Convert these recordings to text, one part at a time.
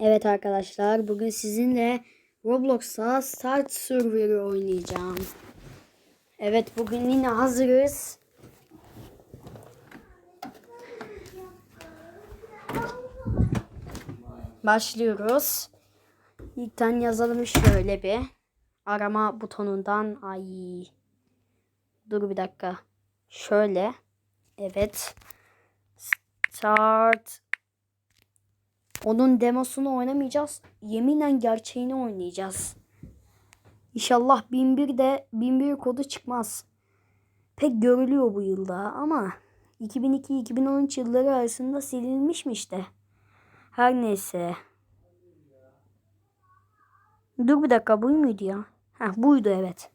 Evet arkadaşlar bugün sizinle Roblox'a Start Server oynayacağım. Evet bugün yine hazırız. Başlıyoruz. İlkten yazalım şöyle bir. Arama butonundan ay. Dur bir dakika. Şöyle. Evet. Start onun demosunu oynamayacağız. Yeminen gerçeğini oynayacağız. İnşallah 1001 de 1001 kodu çıkmaz. Pek görülüyor bu yılda ama 2002-2013 yılları arasında silinmişmiş de. Her neyse. Dur bir dakika bu muydu ya? Heh buydu evet.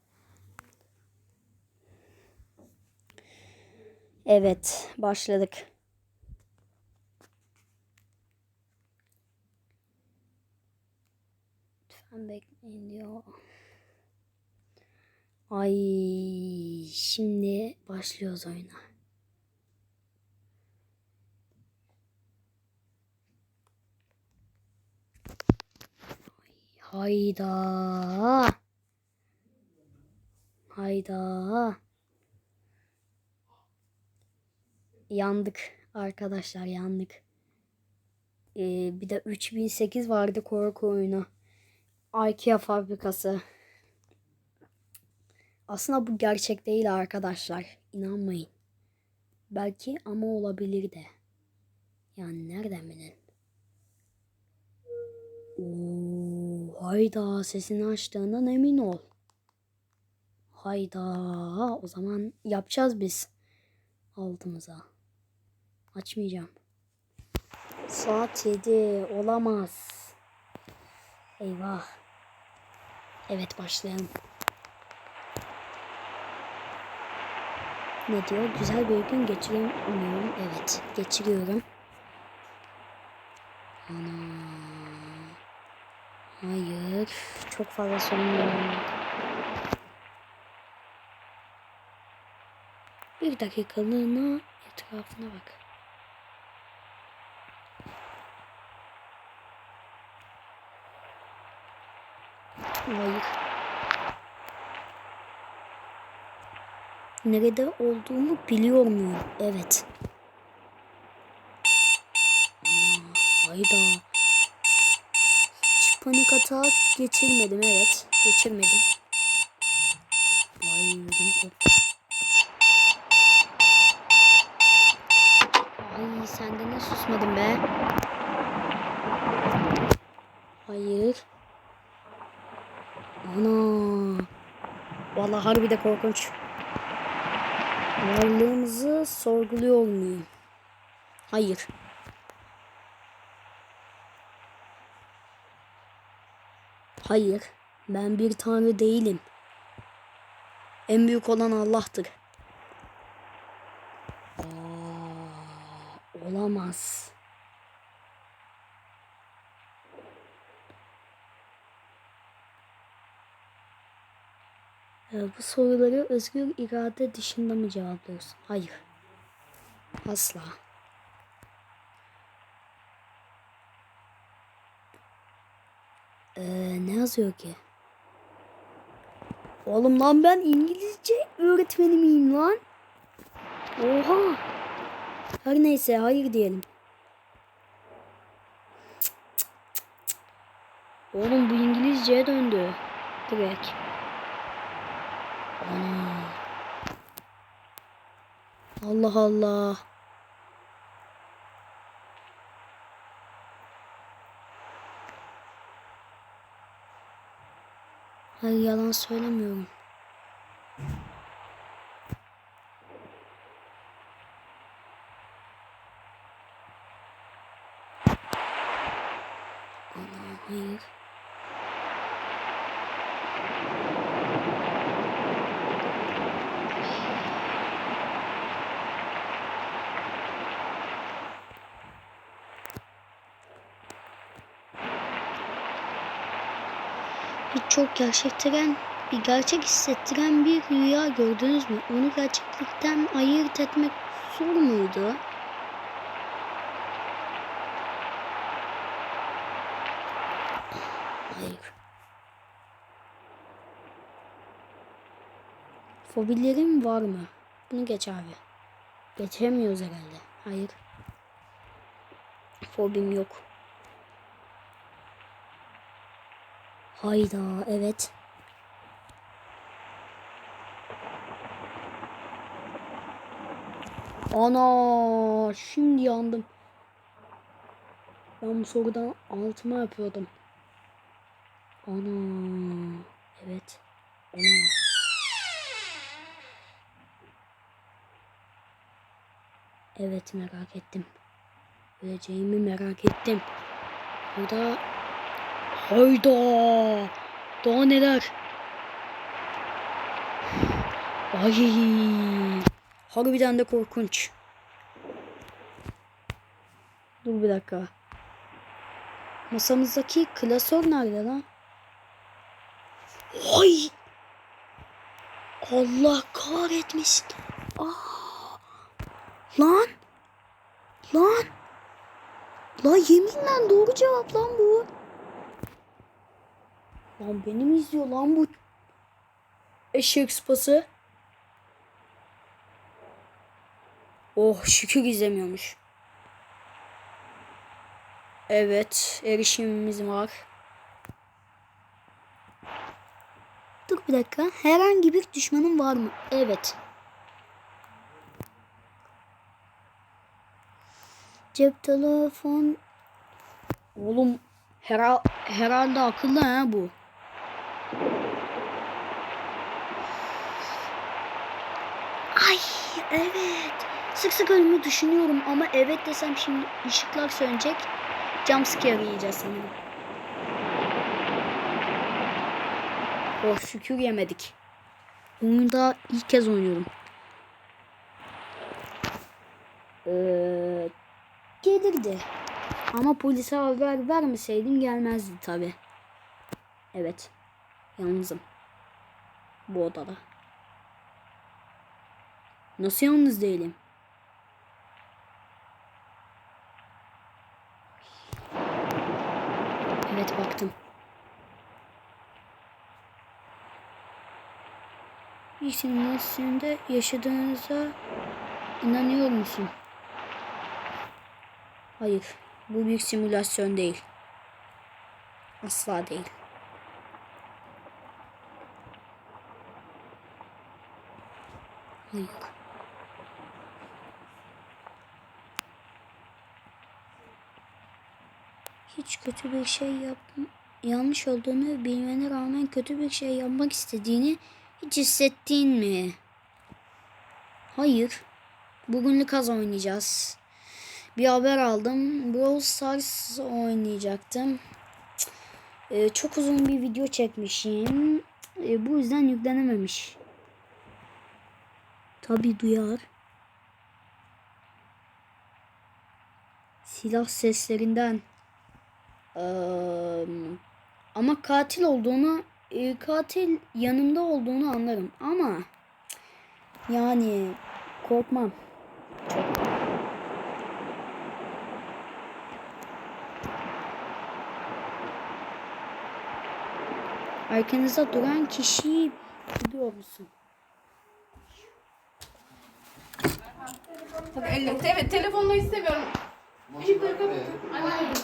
Evet başladık. Lütfen bekleyin diyor. Ay şimdi başlıyoruz oyuna. Hayda. Hayda. Yandık arkadaşlar yandık. Ee, bir de 3008 vardı korku oyunu. IKEA fabrikası. Aslında bu gerçek değil arkadaşlar. İnanmayın. Belki ama olabilir de. Yani nereden bilin? Hayda sesini açtığından emin ol. Hayda o zaman yapacağız biz. Altımıza. Açmayacağım. Saat 7 olamaz. Eyvah. Evet başlayalım. Ne diyor? Güzel bir gün geçiriyorum umuyorum. Evet geçiriyorum. Ana. Hayır. Çok fazla sorun var. Bir dakikalığına etrafına bak. Hayır. Nerede olduğumu biliyor muyum? Evet. Hayda. Hiç panik atağı geçirmedim. Evet. Geçirmedim. Ay ödüm koptu. Ay sen de ne susmadın be? Hayır. Ana. Vallahi harbi de korkunç. Varlığımızı sorguluyor muyum? Hayır. Hayır. Ben bir tanrı değilim. En büyük olan Allah'tır. Aa, olamaz. Bu soruları özgür irade dışında mı cevaplıyoruz? Hayır. Asla. Ee, ne yazıyor ki? Oğlum lan ben İngilizce öğretmeni miyim lan? Oha. Her neyse hayır diyelim. Oğlum bu İngilizceye döndü. Direkt. Allah Allah. Hayır yalan söylemiyorum. Ana hayır. Bir çok gerçekten bir gerçek hissettiren bir rüya gördünüz mü? Onu gerçeklikten ayırt etmek zor muydu? Hayır. Fobilerim var mı? Bunu geç abi. Geçemiyoruz herhalde. Hayır. Fobim yok. Hayda evet. Ana şimdi yandım. Ben bu sorudan altıma yapıyordum. Ana evet. Ana. Evet merak ettim. Öleceğimi merak ettim. Burada hayda daha neler? Ay harbiden de korkunç. Dur bir dakika. Masamızdaki klasör nerede lan? Ay! Allah kahretmesin. Aa! Lan! Lan! Lan yeminle doğru cevap lan bu. Lan beni mi izliyor lan bu? Eşek sıpası. Oh şükür izlemiyormuş. Evet erişimimiz var. Dur bir dakika. Herhangi bir düşmanın var mı? Evet. Cep telefon. Oğlum hera herhalde akıllı ha bu. Ay evet. Sık sık ölümü düşünüyorum ama evet desem şimdi ışıklar sönecek. Jumpscare yiyeceğiz sanırım. Oh şükür yemedik. Bunu da ilk kez oynuyorum. Ee, gelirdi. Ama polise haber vermeseydim gelmezdi tabi. Evet. Yalnızım. Bu odada. Nasıl yalnız değilim? Evet baktım. Bir simülasyonda yaşadığınıza inanıyor musun? Hayır. Bu bir simülasyon değil. Asla değil. Hayır. Hiç kötü bir şey yap yanlış olduğunu bilmene rağmen kötü bir şey yapmak istediğini hiç hissettin mi? Hayır. Bugünlük az oynayacağız. Bir haber aldım. Brawl Stars oynayacaktım. Ee, çok uzun bir video çekmişim. Ee, bu yüzden yüklenememiş. Tabi duyar. Silah seslerinden. Ee, ama katil olduğunu, e, katil yanımda olduğunu anlarım. Ama yani korkmam. Arkanızda duran kişiyi biliyor musun? Tabii elle. Evet telefonla istemiyorum. Işıkları kapatın. Anne hadi.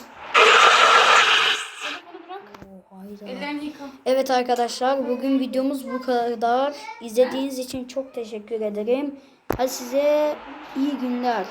Telefonu bırak. Oh, hayda. Ellerini yıka. Evet arkadaşlar bugün videomuz bu kadar. İzlediğiniz için çok teşekkür ederim. Hadi size iyi günler.